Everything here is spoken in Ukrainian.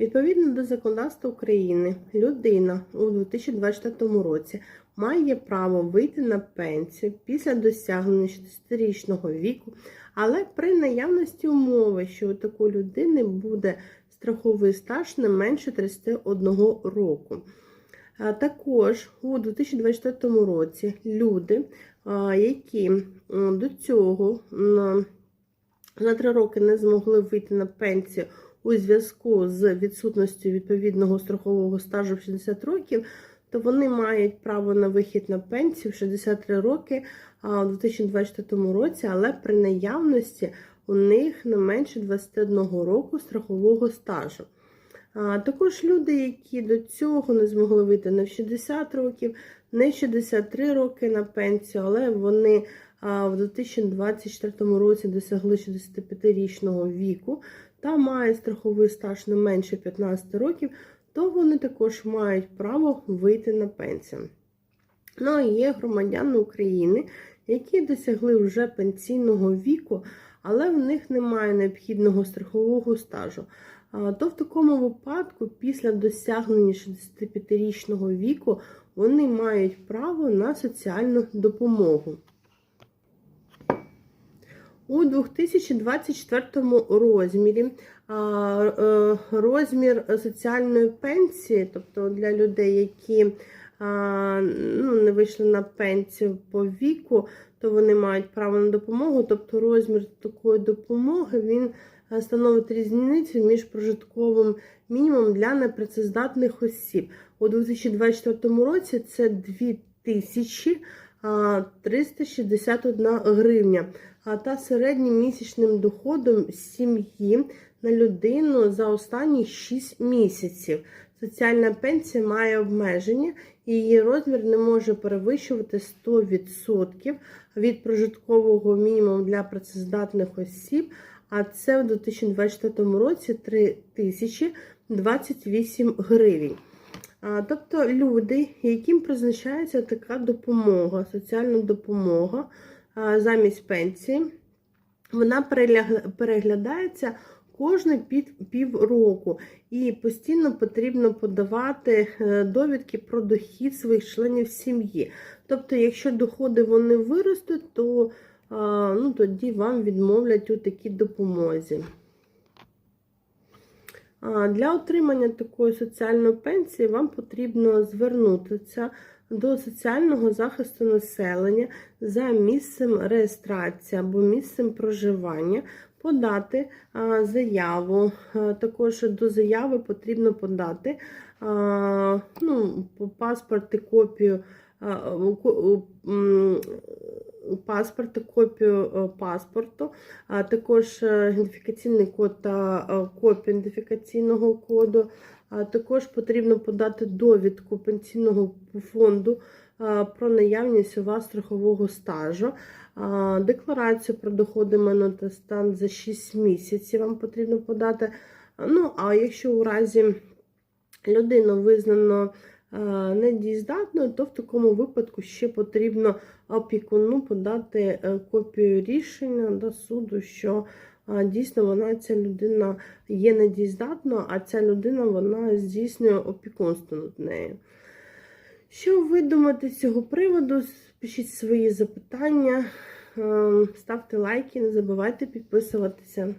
Відповідно до законодавства України, людина у 2024 році має право вийти на пенсію після досягнення 60-річного віку, але при наявності умови, що у такої людини буде страховий стаж не менше 31 року. Також у 2024 році люди, які до цього на на 3 роки не змогли вийти на пенсію у зв'язку з відсутністю відповідного страхового стажу в 60 років, то вони мають право на вихід на пенсію в 63 роки а, у 2024 році, але при наявності у них не менше 21 року страхового стажу. Також люди, які до цього не змогли вийти не в 60 років, не в 63 роки на пенсію, але вони в 2024 році досягли 65-річного віку та мають страховий стаж не менше 15 років, то вони також мають право вийти на пенсію. Ну, а є громадяни України, які досягли вже пенсійного віку, але в них немає необхідного страхового стажу. То в такому випадку, після досягнення 65-річного віку, вони мають право на соціальну допомогу. У 2024 розмірі е, розмір соціальної пенсії, тобто для людей, які ну, не вийшли на пенсію по віку, то вони мають право на допомогу. Тобто розмір такої допомоги він е, становить різницю між прожитковим мінімумом для непрацездатних осіб. У 2024 році це 2000 а, 361 гривня, а та середнім місячним доходом сім'ї на людину за останні 6 місяців. Соціальна пенсія має обмеження, її розмір не може перевищувати 100% від прожиткового мінімуму для працездатних осіб, а це в 2024 році 3028 гривень. Тобто люди, яким призначається така допомога, соціальна допомога замість пенсії, вона переглядається кожні півроку, і постійно потрібно подавати е, довідки про дохід своїх членів сім'ї. Тобто, якщо доходи вони виростуть, то ну, тоді вам відмовлять у такій допомозі. Для отримання такої соціальної пенсії вам потрібно звернутися до соціального захисту населення за місцем реєстрації або місцем проживання, подати заяву. Також до заяви потрібно подати ну, паспорт і копію. Паспорт, копію е, паспорту, а також е, ідентифікаційний код та е, копію ідентифікаційного коду. А також потрібно подати довідку пенсійного фонду про наявність у вас страхового стажу, декларацію про доходи майно та стан за 6 місяців вам потрібно подати. Ну, а якщо у разі людину визнано недієздатною, то в такому випадку ще потрібно опікуну подати е, копію рішення до суду, що е, дійсно вона ця людина є недієздатною, а ця людина вона здійснює опікунство над нею. Що ви думаєте з цього приводу? Пишіть свої запитання, е, ставте лайки, не забувайте підписуватися.